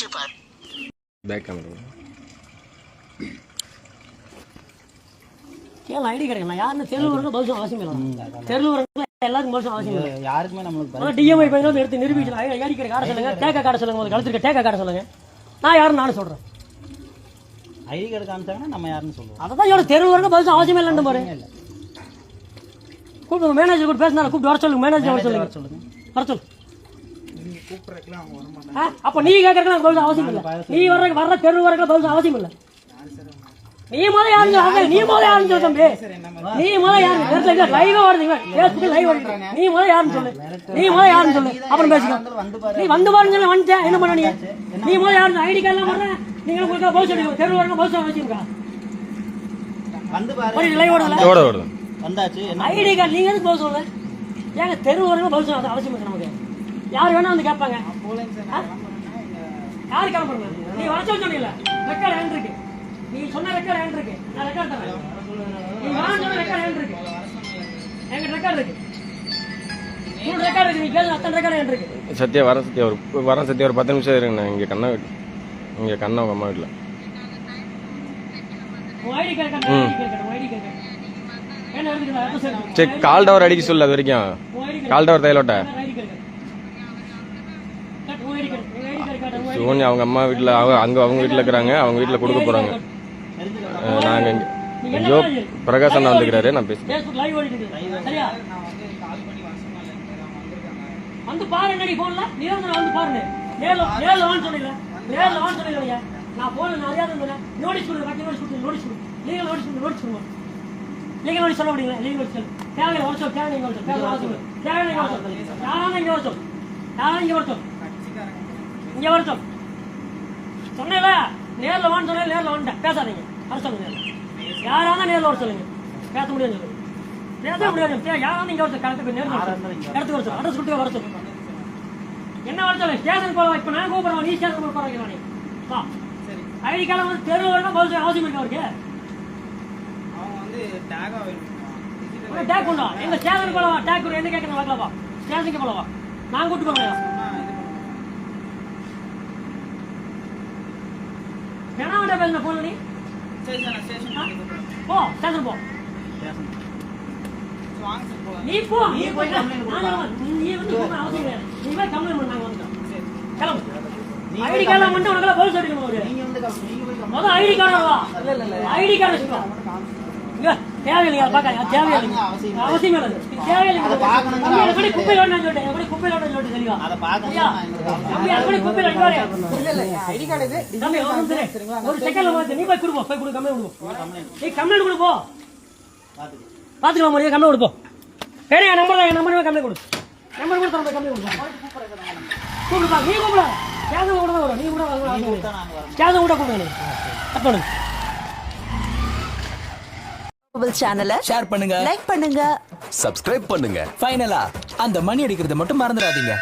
வச்சிருப்பார் back camera ஏன் ID கிடைக்கல யாருன்னு தெருவில் வரணும் பதில் அவசியம் இல்லை. தெருவில் வரணும் எல்லாருக்கும் பதில் அவசியம் இல்லை. யாருக்குமே நம்மளுக்கு டிஎம்ஐ பையன் எடுத்து நிரூபிச்சு ஐடி கடை காட சொல்லுங்க? தேக்க காட சொல்லுங்க முதல்ல கழுத்துருக்க தேக்க காட சொல்லுங்க. நான் யாருன்னு நானும் சொல்றேன். ஐடி கார்டு காமிச்சாங்கன்னா நம்ம யாருன்னு சொல்லுவோம். அதை தான் எவ்வளோ தெருவு வரணும் பதில் அவசியம் இல்லைன்னு பாரு. கூப்பிட்டு மேனேஜர் கூட பேசினால கூப்பிட்டு வர சொல்லுங்க மேனேஜர் வர சொல்லுங்க. சொல்லுங்க. சொல்லு அப்ப நீ கேட்கறதுக்கு பதில் அவசியம் இல்லை. நீ வர்ற வர்ற தெரு வரைக்கும் பதில் சொல்ல அவசியம் இல்லை. நீ முத யாருன்னு சொல்லு. நீ முத யாருன்னு சொல்லு தம்பி? நீ முத யாரு நேரத்துல லைவ் வருதுங்க பேஸ்புக் லைவ் வருது நீ யாருன்னு சொல்லு? நீ முத யாருன்னு சொல்லு? அப்புறம் பேசிக்கலாம். வந்து பாரு நீ வந்து பாருன்னு சொல்லி வந்துட்டேன். என்ன பண்ண நீ? நீ முத யாருன்னு ஐடி கார்டுலாம் வர்றேன் நீங்க உங்களுக்கு பதில் சொல்லுங்க தெரு வரைக்கும் சொல்ல அவசியம் வந்து பாரு. லைவ் வருது வந்தாச்சு. ஐடி கார்டு நீங்க எதுக்கு பதில் சொல்லல ஏங்க தெரு வரைக்கும் சொல்ல அவசியம் யார் வேணா வந்து கேட்பாங்க? யாரு கிளம்புறீங்க நீ வர சொன்னீங்கல்ல. ரெக்கார்ட் ஹேண்ட் இருக்கு. நீ சொன்ன ரெக்கார்ட் ஹேண்ட் இருக்கு. நான் ரெக்கார்ட் தரேன். நீ வான்னு சொன்ன ரெக்கார்ட் ஹேண்ட் இருக்கு. எங்க ரெக்கார்ட் இருக்கு. மூணு ரெக்கார்ட் இருக்கு. நீ கேளு அத்தனை ரெக்கார்ட் ஹேண்ட் இருக்கு. சத்யா வர சத்யா ஒரு வர சத்யா ஒரு பத்து நிமிஷம் இருங்கண்ணா இங்கே கண்ணா வீட்டு. இங்கே கண்ணா உங்கள் அம்மா வீட்டில். சரி கால் டவர் அடிக்க சொல்லு அது வரைக்கும். கால் டவர் தையலோட்ட கார்டு ஐடி கார்டு காட்டு உன் ஐடி கார்டு உன் ஐடி கார்டு காட்டு உன் சோனி அவங்க அம்மா வீட்டில் அவங்க அங்கே அவங்க வீட்டில் இருக்கிறாங்க அவங்க வீட்டில் கொடுக்க போகிறாங்க நாங்கள் இங்கே ஐயோ பிரகாஷ் அண்ணா வந்துக்கிறாரு நான் பேசுகிறேன் வந்து போன்ல நிரந்தரம் வந்து பாருங்க நேர்ல நேர்ல வான்னு சொன்னீங்க நேர்ல வான்னு சொன்னீங்க நான் நிறைய இருந்தேன் நோட்டீஸ் கொடுங்க நோட்டீஸ் கொடுங்க நோட்டீஸ் கொடுங்க. நோட்டீஸ் கொடுங்க நோட்டீஸ் கொடுங்க. நோட்டீஸ் சொல்ல முடியுங்களா நோட்டீஸ் தேவை வர சொல் தேவை வர சொல் யாரான இங்க வருஷம் யாரான இங்க இங்க வர சொல் சொன்னேல நேர்ல வான்னு சொன்னேன் நேர்ல வந்துட்டேன் பேசாதீங்க. வர சொல்லுங்க. யாரான நேர்ல வர சொல்லுங்க. பேச முடியாது. சொல்லுங்க பேச முடியாது. தே- யாரான இங்க வர கரெக்டாக நேர்ல வர. இடத்துக்கு வர சொல் அட்ரஸ் கொடுத்து வர சொல் என்ன வர சொல்லு ஸ்டேஷன் போல இப்ப நான் கூப்பிடுறேன். நீ ஸ்டேஷன் போல போறீங்க நீ? வா. ஐடி கார்டு வந்து தெரு வரணும் பதில் சொல்ல அவசியம் இருக்கு அவருக்கு? ஒரு டேக் கொண்டா எங்க ஸ்டேஷன் போல வா டேக் என்ன கேட்கணும் வாக்கல வா ஸ்டேஷனுக்கு போல வா நான் கூட்டு போறேன் பெணாவிட்ட பேசுன போன நீ? போ ஸ்டேஷன் போ நீ போ நீ போய் நீ வந்து போக அவசியம் கிடையாது நீ போய் கம்ப்ளைண்ட் பண்ண நாங்க வந்துட்டோம் கிளம்பு ஐடி கார்டு மட்டும் உனக்கு நீங்க போய் கம்- முதல் ஐடி கார்டு வா ஐடி கார்டு வச்சுக்கோ இங்க தேவையில்லைங்க அதை பார்க்க தேவையில்லைங்க அவசியம் இல்லை. தேவையில்லைங்க கூட குப்பையில் சொல்லிட்டேன். எனக்கு கூட குப்பையில் ஓடணும்னு சொல்லிட்டு எங்களுக்கு தம்பி, கூட குப்பையில். தம்பி, ஒரு செகண்ட்ல மாத்து. நீ போய் கொடுப்போம் போய் கொடு கம்ப்ளைண்ட் கொடுப்போம் நீ கம்ப்ளைண்ட் கொடு போ. பார்த்துக்கலாம். முடியாது கம்ப்ளைண்ட் கொடுப்போம் என் நம்பர் என் நம்பர் கம்ப்ளைண்ட் கொடு. நம்பர் கூட தம்பி கம்ப்ளைண்ட் கொடுப்போம் கூப்பிடுப்பா நீ கூப்பிட. கேசம் கூட தான் வரும். நீ கூட. கேசம் கூட கூப்பிடுங்க பண்ணுங்க சேனலை ஷேர் பண்ணுங்க. லைக் பண்ணுங்க. சப்ஸ்கிரைப் பண்ணுங்க. ஃபைனலா அந்த மணி அடிக்கிறத மட்டும் மறந்துடாதீங்க.